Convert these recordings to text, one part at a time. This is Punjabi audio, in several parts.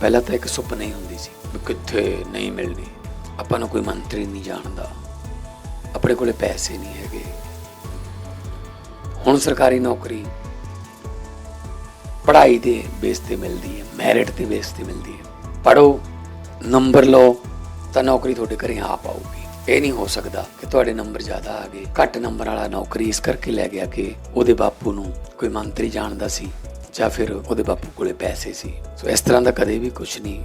ਪਹਿਲਾਂ ਤਾਂ ਇੱਕ ਸੁਪਨਾ ਹੀ ਹੁੰਦੀ ਸੀ ਵੀ ਕਿੱਥੇ ਨਹੀਂ ਮਿਲਣੀ। ਆਪਾਂ ਨੂੰ ਕੋਈ ਮੰਤਰੀ ਨਹੀਂ ਜਾਣਦਾ। ਆਪਣੇ ਕੋਲੇ ਪੈਸੇ ਨਹੀਂ ਹੈਗੇ। ਹੁਣ ਸਰਕਾਰੀ ਨੌਕਰੀ ਪੜ੍ਹਾਈ ਦੇ ਬੇਸ ਤੇ ਮਿਲਦੀ ਹੈ ਮੈਰਿਟ ਤੇ ਬੇਸ ਤੇ ਮਿਲਦੀ ਹੈ। ਪੜੋ ਨੰਬਰ ਲਓ, ਤਾਂ ਨੌਕਰੀ ਤੁਹਾਡੇ ਘਰੇ ਆ ਪਾਊਗੀ। ਇਹ ਨਹੀਂ ਹੋ ਸਕਦਾ ਕਿ ਤੁਹਾਡੇ ਨੰਬਰ ਜ਼ਿਆਦਾ ਆ ਗਏ। ਘੱਟ ਨੰਬਰ ਵਾਲਾ ਨੌਕਰੀ ਇਸ ਕਰਕੇ ਲੈ ਗਿਆ ਕਿ ਉਹਦੇ ਬਾਪੂ ਨੂੰ ਕੋਈ ਮੰਤਰੀ ਜਾਣਦਾ ਸੀ। ਜਾਂ ਫਿਰ ਉਹਦੇ ਬਾਪੂ ਕੋਲੇ ਪੈਸੇ ਸੀ। ਸੋ ਇਸ ਤਰ੍ਹਾਂ ਦਾ ਕਦੇ ਵੀ ਕੁਝ ਨਹੀਂ।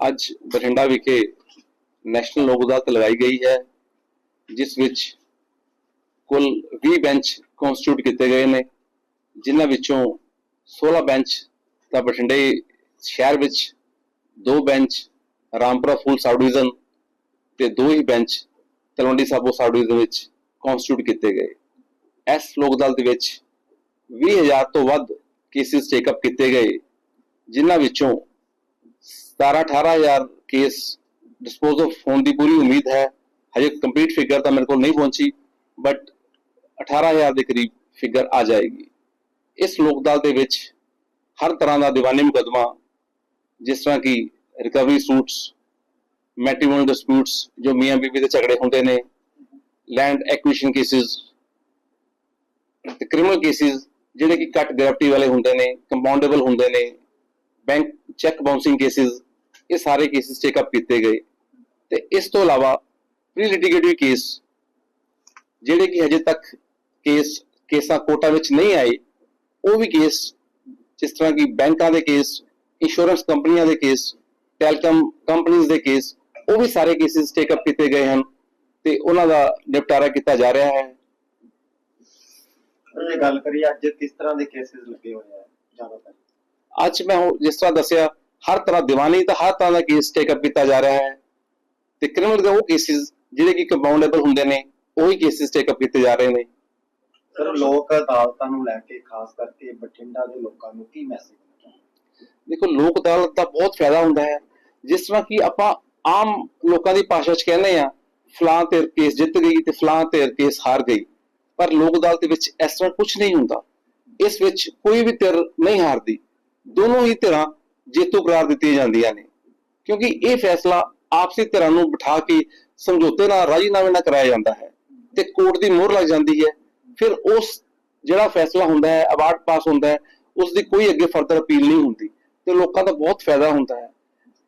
ਅੱਜ ਬਠਿੰਡਾ ਵਿਖੇ ਨੈਸ਼ਨਲ ਲੋਕ ਅਦਾਲਤ ਲਗਾਈ ਗਈ ਹੈ, ਜਿਸ ਵਿੱਚ ਕੁੱਲ 20 ਬੈਂਚ ਕਨਸਟੀਟਿਊਟ ਕੀਤੇ ਗਏ ਨੇ, ਜਿਨ੍ਹਾਂ ਵਿੱਚੋਂ 16 ਬੈਂਚ ਤਾਂ ਬਠਿੰਡੇ ਸ਼ਹਿਰ ਵਿੱਚ, ਦੋ bench Rampura Phul sub division ਤੇ ਦੋ ਹੀ bench Talwandi Sabo sub division ਵਿੱਚ ਕਨਸਟੀਟਿਊਟ ਕੀਤੇ ਗਏ। ਇਸ ਲੋਕ ਅਦਾਲਤ ਵਿੱਚ 20000 ਤੋਂ ਵੱਧ ਕੇਸਿਸ ਟੇਕਅਪ ਕੀਤੇ ਗਏ, ਜਿਨ੍ਹਾਂ ਵਿੱਚੋਂ 17 18000 ਕੇਸ ਡਿਸਪੋਜ਼ ਆਫ ਹੋਣ ਦੀ ਪੂਰੀ ਉਮੀਦ ਹੈ। ਹਜੇ ਕੰਪਲੀਟ ਫਿਗਰ ਤਾਂ ਮੇਰੇ ਕੋਲ ਨਹੀਂ ਪਹੁੰਚੀ ਬਟ 18000 ਦੇ ਕਰੀਬ ਫਿਗਰ ਆ ਜਾਏਗੀ। ਇਸ ਲੋਕ ਦੇ ਵਿੱਚ ਹਰ ਤਰ੍ਹਾਂ ਦਾ ਦੀਵਾਨੀ ਮੁਕੱਦਮਾ, ਜਿਸ ਤਰ੍ਹਾਂ ਕਿ ਰਿਕਵਰੀ ਸੂਟਸ ਮੈਟ੍ਰੀਮੋਨੀਅਲ ਡਿਸਪਿਊਟਸ ਜੋ ਮੀਆਂ ਬੀਬੀ ਦੇ ਝਗੜੇ ਹੁੰਦੇ ਨੇ ਲੈਂਡ ਐਕੁਇਸ਼ਨ ਕੇਸਿਸ ਤੇ ਕ੍ਰਿਮੀਨਲ ਕੇਸਿਸ ਜਿਹੜੇ ਕਿ ਘੱਟ ਗ੍ਰੈਵਿਟੀ ਵਾਲੇ ਹੁੰਦੇ ਨੇ ਕੰਪਾਊਂਡੇਬਲ ਹੁੰਦੇ ਨੇ ਬੈਂਕ ਚੈੱਕ ਬਾਉਂਸਿੰਗ ਕੇਸਿਸ ਇਹ ਸਾਰੇ ਕੇਸਿਸ ਚੈੱਕਅਪ ਕੀਤੇ ਗਏ। ਤੇ ਇਸ ਤੋਂ ਇਲਾਵਾ ਪ੍ਰੀ ਲਿਟੀਗੇਟਿਵ ਕੇਸ ਜਿਹੜੇ ਕਿ ਹਜੇ ਤੱਕ ਕੇਸ ਕੇਸਾਂ ਕੋਟਾ ਵਿੱਚ ਨਹੀਂ ਆਏ ਉਹ ਵੀ ਕੇਸ ਜਿਸ ਤਰ੍ਹਾਂ ਕਿ ਬੈਂਕਾਂ ਦੇ ਕੇਸ ਇੰਸ਼ੋਰੈਂਸ ਕੰਪਨੀਆਂ ਦੇ ਕੇਸ ਟੈਲਕਮ ਕੰਪਨੀਆਂ ਦੇ ਕੇਸ ਉਹ ਵੀ ਸਾਰੇ ਕੇਸਿਸ ਟੇਕਅਪ ਕੀਤੇ ਗਏ ਹਨ ਤੇ ਉਹਨਾਂ ਦਾ ਨਿਪਟਾਰਾ ਕੀਤਾ ਜਾ ਰਿਹਾ ਹੈ। ਜੇ ਗੱਲ ਕਰੀਏ ਅੱਜ ਕਿਸ ਤਰ੍ਹਾਂ ਦੇ ਕੇਸਿਸ ਲੱਗੇ ਹੋਏ ਆ ਜ਼ਿਆਦਾਤਰ? ਅੱਜ ਮੈਂ ਜਿਸ ਤਰ੍ਹਾਂ ਦੱਸਿਆ ਹਰ ਤਰ੍ਹਾਂ ਦੀਵਾਨੀ ਤਾਂ ਹਰ ਤਰ੍ਹਾਂ ਦਾ ਕੇਸ ਟੇਕਅਪ ਕੀਤਾ ਜਾ ਰਿਹਾ ਹੈ। ਤੇ ਕ੍ਰਿਮੀਨਲ ਦੇ ਉਹ ਕੇਸਿਸ ਜਿਹੜੇ ਕਿ ਕੰਪਾਊਂਡੇਬਲ ਹੁੰਦੇ ਨੇ ਉਹੀ ਕੇਸਿਸ ਟੇਕਅਪ ਕੀਤੇ ਜਾ ਰਹੇ ਨੇ। ਸਰ ਲੋਕ ਅਦਾਲਤਾਂ ਨੂੰ ਲੈ ਕੇ ਖਾਸ ਕਰਕੇ ਬਠਿੰਡਾ ਦੇ ਲੋਕਾਂ ਨੂੰ ਕੀ ਮੈਸੇਜ ਦੇਖੋ ਲੋਕ ਅਦਾਲਤ ਦਾ ਬਹੁਤ ਫਾਇਦਾ ਹੁੰਦਾ ਹੈ। ਜਿਸ ਤਰ੍ਹਾਂ ਕਿ ਆਪਾਂ ਆਮ ਲੋਕਾਂ ਦੀ ਭਾਸ਼ਾ 'ਚ ਕਹਿੰਦੇ ਆ ਫਲਾਂ ਤੇ ਕੇਸ ਜਿੱਤ ਗਈ ਤੇ ਫਲਾਂ ਤੇ ਕੇਸ ਹਾਰ ਗਈ। ਪਰ ਲੋਕ ਅਦਾਲਤ ਵਿੱਚ ਇਸ ਤਰ੍ਹਾਂ ਕੁਝ ਨਹੀਂ ਹੁੰਦਾ। ਇਸ ਵਿੱਚ ਕੋਈ ਵੀ ਧਿਰ ਨਹੀਂ ਹਾਰਦੀ। ਦੋਨੋਂ ਹੀ ਧਿਰਾਂ ਜੇਤੂ ਕਰਾਰ ਦਿੱਤੀਆਂ ਜਾਂਦੀਆਂ ਨੇ। ਕਿਉਂਕਿ ਇਹ ਫੈਸਲਾ ਆਪਸੀ ਧਿਰਾਂ ਨੂੰ ਬਿਠਾ ਕੇ ਸਮਝੌਤੇ ਨਾਲ ਰਾਜੀਨਾਮੇ ਨਾਲ ਕਰਾਇਆ ਜਾਂਦਾ ਹੈ ਤੇ ਕੋਰਟ ਦੀ ਮੋਹਰ ਲੱਗ ਜਾਂਦੀ ਹੈ। ਫਿਰ ਉਸ ਜਿਹੜਾ ਫੈਸਲਾ ਹੁੰਦਾ ਹੈ ਅਵਾਰਡ ਪਾਸ ਹੁੰਦਾ ਹੈ ਉਸ ਦੀ ਕੋਈ ਅੱਗੇ ਫਰਦਰ ਅਪੀਲ ਨਹੀਂ ਹੁੰਦੀ ਤੇ ਲੋਕਾਂ ਦਾ ਬਹੁਤ ਫਾਇਦਾ ਹੁੰਦਾ ਹੈ।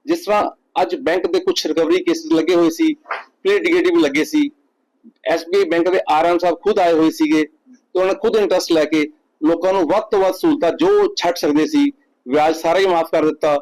ਜਿਸ ਤਰ੍ਹਾਂ ਅੱਜ ਬੈਂਕ ਦੇ ਕੁਝ ਰਿਕਵਰੀ ਕੇਸਿਸ ਲੱਗੇ ਹੋਏ ਸੀ ਪ੍ਰੀਟੀਗੇਟਿਵ ਲੱਗੇ ਸੀ ਐਸਬੀਆਈ ਬੈਂਕ ਦੇ ਆਰਐਮ ਸਾਹਿਬ ਖੁਦ ਆਏ ਹੋਏ ਸੀਗੇ ਤੇ ਉਹਨਾਂ ਖੁਦ ਇੰਟਰਸਟ ਲੈ ਕੇ ਲੋਕਾਂ ਨੂੰ ਵੱਧ ਤੋਂ ਵੱਧ ਸਹੂਲਤਾਂ ਜੋ ਛੱਡ ਸਕਦੇ ਸੀ ਵਿਆਜ ਸਾਰਾ ਹੀ ਮਾਫ ਕਰ ਦਿੱਤਾ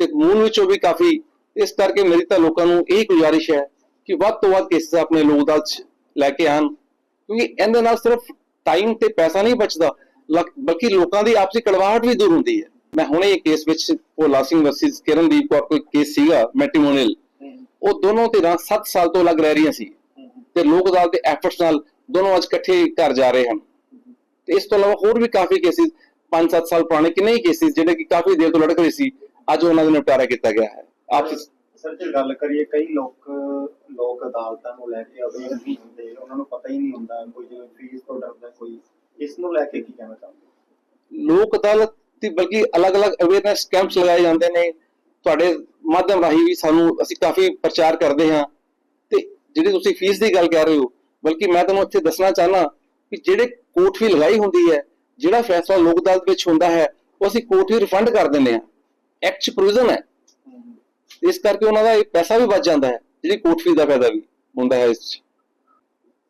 ਤੇ ਮੂਲ ਵਿੱਚੋਂ ਵੀ ਕਾਫੀ, ਇਸ ਕਰਕੇ ਮੇਰੀ ਤਾਂ ਲੋਕਾਂ ਨੂੰ ਇਹ ਗੁਜ਼ਾਰਿਸ਼ ਹੈ ਕਿ ਵੱਧ ਤੋਂ ਵੱਧ ਕੇਸਿਸ ਆਪਣੇ ਲੋਕ ਅਦਾਲਤ ਲੈ ਕੇ ਆਣ ਕਿਉਂਕਿ ਇਹਦੇ ਨਾਲ ਸਿਰਫ ਟਾਈਮ ਤੇ ਪੈਸਾ ਨਹੀਂ ਬਚਦਾ ਬਲਕਿ ਲੋਕਾਂ ਦੀ ਆਪਸੀ ਕੜਵਾਹਟ ਵੀ ਦੂਰ ਹੁੰਦੀ ਹੈ। ਮੈਂ ਹੁਣੇ ਇਹ ਕੇਸ ਵਿੱਚ ਭੋਲਾ ਸਿੰਘ ਵਰਸਸ ਕਿਰਨਦੀਪ ਕੌਰ ਕੋਈ ਕੇਸ ਸੀਗਾ ਮੈਟ੍ਰੀਮੋਨੀਅਲ ਉਹ ਦੋਨੋਂ ਧਿਰਾਂ 7 ਸਾਲ ਤੋਂ ਅਲੱਗ ਰਹਿ ਰਹੀਆਂ ਸੀ ਤੇ ਲੋਕ ਅਦਾਲਤ ਦੇ ਐਫਰਟਸ ਨਾਲ ਦੋਨੋਂ ਅੱਜ ਇਕੱਠੇ ਘਰ ਜਾ ਰਹੇ ਹਨ। ਤੇ ਇਸ ਤੋਂ ਇਲਾਵਾ ਹੋਰ ਵੀ ਕਾਫੀ ਕੇਸਿਸ 5-7 ਸਾਲ ਪੁਰਾਣੇ ਕਿੰਨੇ ਹੀ ਕੇਸਿਸ ਜਿਹੜੇ ਕਿ ਕਾਫੀ ਦੇਰ ਤੋਂ ਲੜਕ ਰਹੇ ਸੀ ਅੱਜ ਉਹਨਾਂ ਦਾ ਨਿਪਟਾਰਾ ਕੀਤਾ ਗਿਆ ਹੈ। ਆਪਸ ਸਰ ਜੇ ਗੱਲ ਕਰੀਏ ਕਈ ਲੋਕ ਲੋਕ ਅਦਾਲਤਾਂ ਨੂੰ ਲੈ ਕੇ ਅਵੇਅਰ ਨਹੀਂ ਹੁੰਦੇ ਉਹਨਾਂ ਨੂੰ ਪਤਾ ਹੀ ਨਹੀਂ ਹੁੰਦਾ ਕੋਈ ਜਿਵੇਂ ਫੀਸ ਤੋਂ ਡਰਦਾ ਕੋਈ। ਇਸ ਨੂੰ ਲੈ ਕੇ ਕੀ ਕਹਿਣਾ ਚਾਹੁੰਦੇ ਲੋਕ ਅਦਾਲਤ ਤੇ ਬਲਕਿ ਅਲੱਗ-ਅਲੱਗ ਅਵੇਅਰਨੈਸ ਕੈਂਪਸ ਲਗਾਏ ਜਾਂਦੇ ਨੇ। ਤੁਹਾਡੇ ਮਾਧਿਅਮ ਰਾਹੀਂ ਵੀ ਸਾਨੂੰ ਅਸੀਂ ਕਾਫੀ ਪ੍ਰਚਾਰ ਕਰਦੇ ਹਾਂ। ਤੇ ਜਿਹੜੀ ਤੁਸੀਂ ਫੀਸ ਦੀ ਗੱਲ ਕਰ ਰਹੇ ਹੋ ਬਲਕਿ ਮੈਂ ਤੁਹਾਨੂੰ ਇੱਥੇ ਦੱਸਣਾ ਚਾਹਨਾ ਕਿ ਜਿਹੜੇ ਕੋਰਟ ਫੀ ਲਗਾਈ ਹੁੰਦੀ ਹੈ ਜਿਹੜਾ ਫੈਸਲਾ ਲੋਕ ਅਦਾਲਤ ਵਿੱਚ ਹੁੰਦਾ ਹੈ ਉਹ ਅਸੀਂ ਕੋਰਟ ਫੀ ਰਿਫੰਡ ਕਰ ਦਿੰਦੇ ਹਾਂ। ਐਕਟ 'ਚ ਪ੍ਰੋਵੀਜ਼ਨ ਹੈ। ਇਸ ਕਰਕੇ ਉਹਨਾਂ ਦਾ ਇਹ ਪੈਸਾ ਵੀ ਬਚ ਜਾਂਦਾ ਹੈ ਜਿਹੜੀ ਕੋਰਟ ਫੀ ਦਾ ਫਾਇਦਾ ਵੀ ਹੁੰਦਾ ਹੈ ਇਸ 'ਚ।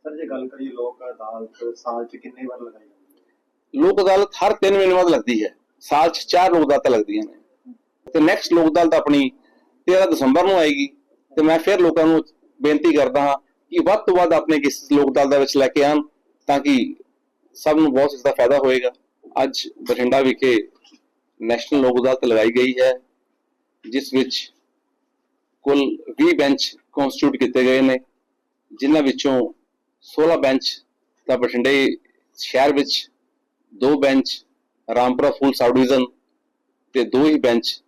ਸਰ ਜੇ ਗੱਲ ਕਰੀਏ ਲੋਕ ਅਦਾਲਤ ਸਾਲ 'ਚ ਕਿੰਨੇ ਵਾਰ ਲਗਾਈ ਜਾਂਦੀ ਹੈ? ਲੋਕ ਅਦਾਲਤ ਹਰ 3 ਮਹੀਨੇ ਬਾਅਦ ਲੱਗਦੀ ਹੈ। ਸਾਲ 'ਚ 4 ਲੋਕ ਅਦਾਲਤਾਂ ਲੱਗਦੀਆਂ ਨੇ। ਤੇ ਨੈਕਸਟ ਲੋਕ ਅਦਾਲਤ ਆਪਣੀ 13 ਦਸੰਬਰ ਨੂੰ ਆਏਗੀ। ਤੇ ਮੈਂ ਫਿਰ ਲੋਕਾਂ ਨੂੰ ਬੇਨਤੀ ਕਰਦਾ ਹਾਂ ਕਿ ਵੱਧ ਤੋਂ ਵੱਧ ਆਪਣੇ ਕਿਸ ਲੋਕ ਅਦਾਲਤ ਵਿੱਚ ਲੈ ਕੇ ਆਉਣ ਤਾਂ ਕਿ ਸਭ ਨੂੰ ਬਹੁਤ ਇਸ ਦਾ ਫਾਇਦਾ ਹੋਏਗਾ। ਅੱਜ ਬਠਿੰਡਾ ਵਿਖੇ ਨੈਸ਼ਨਲ ਲੋਕ ਅਦਾਲਤ ਲਗਾਈ ਗਈ ਹੈ, ਜਿਸ ਵਿੱਚ ਕੁੱਲ 20 ਬੈਂਚ ਕਨਸਟੀਟਿਊਟ ਕੀਤੇ ਗਏ ਨੇ, ਜਿਨ੍ਹਾਂ ਵਿੱਚੋਂ 16 ਬੈਂਚ ਤਾਂ ਬਠਿੰਡੇ ਸ਼ਹਿਰ ਵਿੱਚ, ਦੋ bench Rampura Phul sub division ਤੇ ਦੋ ਹੀ bench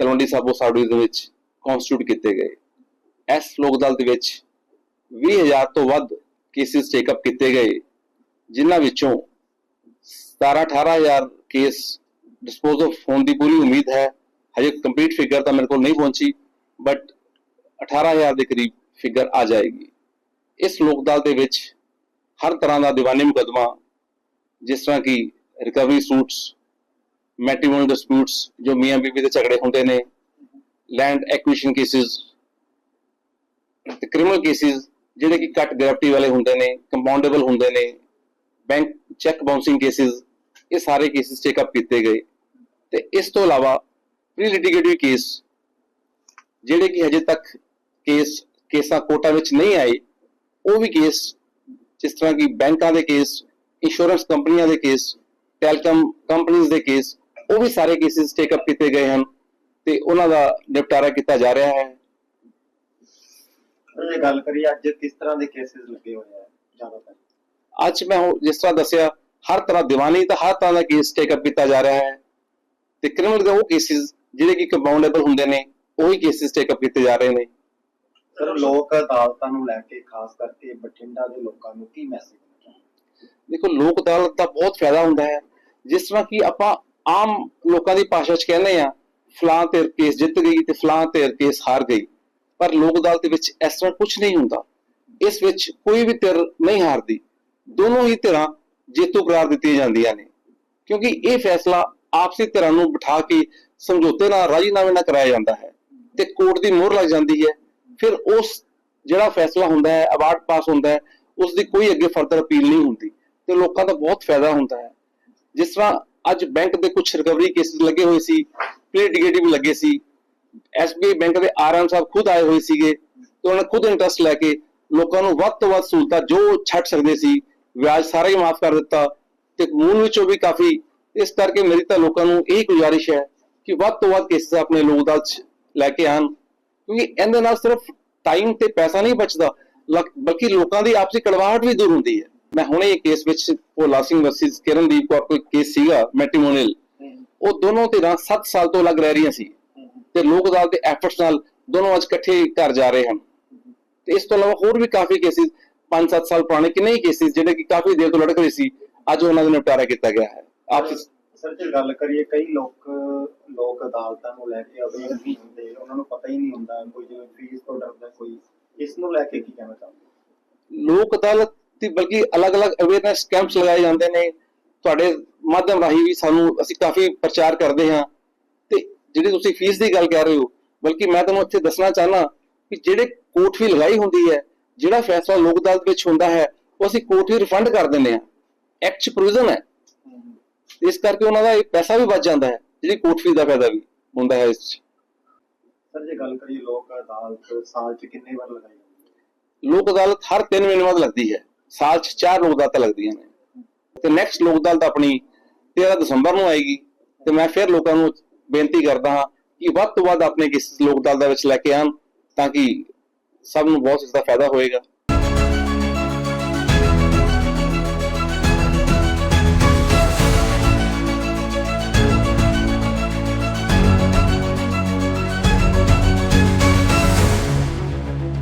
Talwandi Sabo sub division ਵਿੱਚ ਕਨਸਟੀਟਿਊਟ ਕੀਤੇ ਗਏ। ਇਸ ਲੋਕ ਅਦਾਲਤ ਵਿੱਚ 20000 ਤੋਂ ਵੱਧ ਕੇਸਿਸ ਟੇਕਅਪ ਕੀਤੇ ਗਏ। ਜਿਨ੍ਹਾਂ ਵਿੱਚੋਂ 17 18000 ਕੇਸ ਡਿਸਪੋਜ਼ ਆਫ ਹੋਣ ਦੀ ਪੂਰੀ ਉਮੀਦ ਹੈ। ਹਜੇ ਕੰਪਲੀਟ ਫਿਗਰ ਤਾਂ ਮੇਰੇ ਕੋਲ ਨਹੀਂ ਪਹੁੰਚੀ ਬਟ 18000 ਦੇ ਕਰੀਬ ਫਿਗਰ ਆ ਜਾਏਗੀ। ਇਸ ਲੋਕ ਦੇ ਵਿੱਚ ਹਰ ਤਰ੍ਹਾਂ ਦਾ ਦੀਵਾਨੀ ਮੁਕੱਦਮਾ, ਜਿਸ ਤਰ੍ਹਾਂ ਕਿ ਰਿਕਵਰੀ ਸੂਟਸ ਮੈਟ੍ਰੀਮੋਨੀਅਲ ਡਿਸਪਿਊਟਸ ਜੋ ਮੀਆਂ ਬੀਬੀ ਦੇ ਝਗੜੇ ਹੁੰਦੇ ਨੇ ਲੈਂਡ ਐਕੁਇਸ਼ਨ ਕੇਸਿਸ ਤੇ ਕ੍ਰਿਮੀਨਲ ਕੇਸਿਸ ਜਿਹੜੇ ਕਿ ਘੱਟ ਗ੍ਰੈਵਿਟੀ ਵਾਲੇ ਹੁੰਦੇ ਨੇ ਕੰਪਾਊਂਡੇਬਲ ਹੁੰਦੇ ਨੇ ਬੈਂਕ ਚੈੱਕ ਬਾਉਂਸਿੰਗ ਕੇਸਿਸ ਇਹ ਸਾਰੇ ਕੇਸਿਸ ਚੈੱਕਅਪ ਕੀਤੇ ਗਏ। ਤੇ ਇਸ ਤੋਂ ਇਲਾਵਾ ਪ੍ਰੀ ਲਿਟੀਗੇਟਿਵ ਕੇਸ ਜਿਹੜੇ ਕਿ ਹਜੇ ਤੱਕ ਕੇਸ ਕੇਸਾਂ ਕੋਟਾ ਵਿੱਚ ਨਹੀਂ ਆਏ, ਉਹ ਵੀ ਕੇਸ ਜਿਸ ਤਰ੍ਹਾਂ ਕਿ ਬੈਂਕਾਂ ਦੇ ਕੇਸ ਇੰਸ਼ੋਰੈਂਸ ਕੰਪਨੀਆਂ ਦੇ ਕੇਸ ਟੈਲਕਮ ਕੰਪਨੀਆਂ ਦੇ ਕੇਸ ਉਹ ਵੀ ਸਾਰੇ ਕੇਸਿਸ ਟੇਕ ਅਪ ਕੀਤੇ ਗਏ ਹਨ ਤੇ ਉਹਨਾਂ ਦਾ ਨਿਪਟਾਰਾ ਕੀਤਾ ਜਾ ਰਿਹਾ ਹੈ। ਸਰ, ਜੇ ਗੱਲ ਕਰੀਏ ਅੱਜ ਕਿਸ ਤਰ੍ਹਾਂ ਦੇ ਕੇਸਿਸ ਲੱਗੇ ਹੋਏ ਆ ਜ਼ਿਆਦਾਤਰ? ਅੱਜ ਮੈਂ ਜਿਸ ਤਰ੍ਹਾਂ ਦੱਸਿਆ ਹਰ ਤਰ੍ਹਾਂ ਦੀਵਾਨੀ ਤਾਂ ਹਰ ਤਰ੍ਹਾਂ ਦਾ ਕੇਸ ਟੇਕ ਅਪ ਕੀਤਾ ਜਾ ਰਿਹਾ ਹੈ। ਤੇ ਕ੍ਰਿਮੀਨਲ ਦੇ ਉਹ ਕੇਸਿਸ ਜਿਹੜੇ ਕਿ ਕੰਪਾਊਂਡੇਬਲ ਹੁੰਦੇ ਨੇ ਉਹੀ ਕੇਸਿਸ ਟੇਕ ਅਪ ਕੀਤੇ ਜਾ ਰਹੇ ਨੇ। ਸਰ ਲੋਕ ਅਦਾਲਤਾਂ ਨੂੰ ਲੈ ਕੇ ਖਾਸ ਕਰਕੇ ਬਠਿੰਡਾ ਦੇ ਲੋਕਾਂ ਨੂੰ ਕੀ ਮੈਸੇਜ ਦੇਖੋ ਲੋਕ ਅਦਾਲਤ ਦਾ ਬਹੁਤ ਫਾਇਦਾ ਹੁੰਦਾ ਹੈ। ਜਿਸ ਤਰ੍ਹਾਂ ਕਿ ਆਪਾਂ ਆਮ ਲੋਕਾਂ ਦੀ ਭਾਸ਼ਾ 'ਚ ਕਹਿੰਦੇ ਆ ਫਲਾਂ ਤੇ ਕੇਸ ਜਿੱਤ ਗਈ ਤੇ ਫਲਾਂ ਤੇ ਕੇਸ ਹਾਰ ਗਈ। ਪਰ ਲੋਕ ਅਦਾਲਤ ਵਿੱਚ ਇਸ ਤਰ੍ਹਾਂ ਕੁਝ ਨਹੀਂ ਹੁੰਦਾ। ਇਸ ਵਿੱਚ ਕੋਈ ਵੀ ਧਿਰ ਨਹੀਂ ਹਾਰਦੀ। ਦੋਨੋਂ ਹੀ ਧਿਰਾਂ ਜੇਤੂ ਕਰਾਰ ਦਿੱਤੀਆਂ ਜਾਂਦੀਆਂ ਨੇ। ਕਿਉਂਕਿ ਇਹ ਫੈਸਲਾ ਆਪਸੀ ਧਿਰਾਂ ਨੂੰ ਬਿਠਾ ਕੇ ਸਮਝੌਤੇ ਨਾਲ ਰਾਜੀਨਾਮੇ ਨਾਲ ਕਰਾਇਆ ਜਾਂਦਾ ਹੈ ਤੇ ਕੋਰਟ ਦੀ ਮੋਹਰ ਲੱਗ ਜਾਂਦੀ ਹੈ। ਫਿਰ ਉਸ ਜਿਹੜਾ ਫੈਸਲਾ ਹੁੰਦਾ ਹੈ ਅਵਾਰਡ ਪਾਸ ਹੁੰਦਾ ਹੈ ਉਸ ਦੀ ਕੋਈ ਅੱਗੇ ਫਰਦਰ ਅਪੀਲ ਨਹੀਂ ਹੁੰਦੀ ਤੇ ਲੋਕਾਂ ਦਾ ਬਹੁਤ ਫਾਇਦਾ ਹੁੰਦਾ ਹੈ। ਜਿਸ ਤਰ੍ਹਾਂ ਅੱਜ ਬੈਂਕ ਦੇ ਕੁਝ ਰਿਕਵਰੀ ਕੇਸਿਸ ਲੱਗੇ ਹੋਏ ਸੀ ਪਲੇਟੀਗੇਟਿਵ ਲੱਗੇ ਸੀ ਐਸਬੀਆਈ ਬੈਂਕ ਦੇ ਆਰਐਮ ਸਾਹਿਬ ਖੁਦ ਆਏ ਹੋਏ ਸੀਗੇ ਤੇ ਉਹਨਾਂ ਨੇ ਖੁਦ ਇੰਟਰਸਟ ਲੈ ਕੇ ਲੋਕਾਂ ਨੂੰ ਵੱਧ ਤੋਂ ਵੱਧ ਸਹੂਲਤਾਂ ਜੋ ਛੱਡ ਸਕਦੇ ਸੀ ਵਿਆਜ ਸਾਰਾ ਹੀ ਮਾਫ ਕਰ ਦਿੱਤਾ ਤੇ ਮੂਲ ਵਿੱਚੋਂ ਵੀ ਕਾਫੀ, ਇਸ ਕਰਕੇ ਮੇਰੀ ਤਾਂ ਲੋਕਾਂ ਨੂੰ ਇਹ ਗੁਜ਼ਾਰਿਸ਼ ਹੈ ਕਿ ਵੱਧ ਤੋਂ ਵੱਧ ਕੇਸਿਸ ਆਪਣੇ ਲੋਕ ਅਦਾਲਤ ਲੈ ਕੇ ਆਣ ਕਿਉਂਕਿ ਇਹਦੇ ਨਾਲ ਸਿਰਫ ਟਾਈਮ ਤੇ ਪੈਸਾ ਨਹੀਂ ਬਚਦਾ ਬਲਕਿ ਲੋਕਾਂ ਦੀ ਆਪਸੀ ਕੜਵਾਹਟ ਵੀ ਦੂਰ ਹੁੰਦੀ ਹੈ। ਮੈਂ ਹੁਣੇ ਇਹ ਕੇਸ ਵਿੱਚ ਭੋਲਾ ਸਿੰਘ ਵਰਸਸ ਕਿਰਨਦੀਪ ਕੌਰ ਕੋਈ ਕੇਸ ਸੀਗਾ ਮੈਟ੍ਰੀਮੋਨੀਅਲ ਉਹ ਦੋਨੋਂ ਧਿਰਾਂ 7 ਸਾਲ ਤੋਂ ਅਲੱਗ ਰਹਿ ਰਹੀਆਂ ਸੀ ਤੇ ਲੋਕ ਅਦਾਲਤ ਦੇ ਐਫਰਟਸ ਨਾਲ ਦੋਨੋਂ ਅੱਜ ਇਕੱਠੇ ਘਰ ਜਾ ਰਹੇ ਹਨ। ਤੇ ਇਸ ਤੋਂ ਇਲਾਵਾ ਹੋਰ ਵੀ ਕਾਫੀ ਕੇਸਿਸ 5-7 ਸਾਲ ਪੁਰਾਣੇ ਕਿੰਨੇ ਹੀ ਕੇਸਿਸ ਜਿਹੜੇ ਕਿ ਕਾਫੀ ਦੇਰ ਤੋਂ ਲਟਕ ਰਹੇ ਸੀ ਅੱਜ ਉਹਨਾਂ ਦਾ ਨਿਪਟਾਰਾ ਕੀਤਾ ਗਿਆ ਹੈ। ਆਪਸ ਸਰ ਜੇ ਗੱਲ ਕਰੀਏ ਕਈ ਲੋਕ ਲੋਕ ਅਦਾਲਤਾਂ ਨੂੰ ਲੈ ਕੇ ਅਵੇਅਰ ਨਹੀਂ ਹੁੰਦੇ ਉਹਨਾਂ ਨੂੰ ਪਤਾ ਹੀ ਨਹੀਂ ਹੁੰਦਾ ਕੋਈ ਜਿਵੇਂ ਫੀਸ ਤੋਂ ਡਰਦਾ ਕੋਈ। ਇਸ ਨੂੰ ਲੈ ਕੇ ਕੀ ਕਹਿਣਾ ਚਾਹੁੰਦੇ ਲੋਕ ਅਦਾਲਤ ਦੀ ਬਲਕਿ ਅਲੱਗ-ਅਲੱਗ ਅਵੇਅਰਨੈਸ ਕੈਂਪਸ ਲਗਾਏ ਜਾਂਦੇ ਨੇ। ਤੁਹਾਡੇ ਮਾਧਿਅਮ ਰਾਹੀਂ ਵੀ ਸਾਨੂੰ ਅਸੀਂ ਕਾਫੀ ਪ੍ਰਚਾਰ ਕਰਦੇ ਹਾਂ। ਤੇ ਜਿਹੜੀ ਤੁਸੀਂ ਫੀਸ ਦੀ ਗੱਲ ਕਰ ਰਹੇ ਹੋ ਬਲਕਿ ਮੈਂ ਤੁਹਾਨੂੰ ਇੱਥੇ ਦੱਸਣਾ ਚਾਹਨਾ ਕਿ ਜਿਹੜੇ ਕੋਰਟ ਫੀ ਲਗਾਈ ਹੁੰਦੀ ਹੈ ਜਿਹੜਾ ਫੈਸਲਾ ਲੋਕ ਅਦਾਲਤ ਵਿੱਚ ਹੁੰਦਾ ਹੈ ਉਹ ਅਸੀਂ ਕੋਰਟ ਫੀ ਰਿਫੰਡ ਕਰ ਦਿੰਦੇ ਹਾਂ। ਐਕਟ 'ਚ ਪ੍ਰੋਵੀਜ਼ਨ ਹੈ। ਇਸ ਕਰਕੇ ਉਹਨਾਂ ਦਾ ਇਹ ਪੈਸਾ ਵੀ ਬਚ ਜਾਂਦਾ ਹੈ ਜਿਹੜੀ ਕੋਰਟ ਫੀ ਦਾ ਫਾਇਦਾ ਵੀ ਹੁੰਦਾ ਹੈ ਇਸ 'ਚ। ਸਰ ਜੇ ਗੱਲ ਕਰੀਏ ਲੋਕ ਅਦਾਲਤ ਸਾਲ 'ਚ ਕਿੰਨੇ ਵਾਰ ਲਗਾਈ ਜਾਂਦੀ ਹੈ? ਲੋਕ ਅਦਾਲਤ ਹਰ 3 ਮਹੀਨੇ ਬਾਅਦ ਲੱਗਦੀ ਹੈ। ਸਾਲ 'ਚ 4 ਲੋਕ ਅਦਾਲਤਾਂ ਲੱਗਦੀਆਂ ਨੇ। ਤੇ ਨੈਕਸਟ ਲੋਕ ਅਦਾਲਤ ਆਪਣੀ 13 ਦਸੰਬਰ ਨੂੰ ਆਏਗੀ। ਤੇ ਮੈਂ ਫਿਰ ਲੋਕਾਂ ਨੂੰ ਬੇਨਤੀ ਕਰਦਾ ਹਾਂ ਕਿ ਵੱਧ ਤੋਂ ਵੱਧ ਆਪਣੇ ਕਿਸ ਲੋਕ ਅਦਾਲਤ ਵਿੱਚ ਲੈ ਕੇ ਆਉਣ ਤਾਂ ਕਿ ਸਭ ਨੂੰ ਬਹੁਤ ਇਸ ਦਾ ਫਾਇਦਾ ਹੋਏਗਾ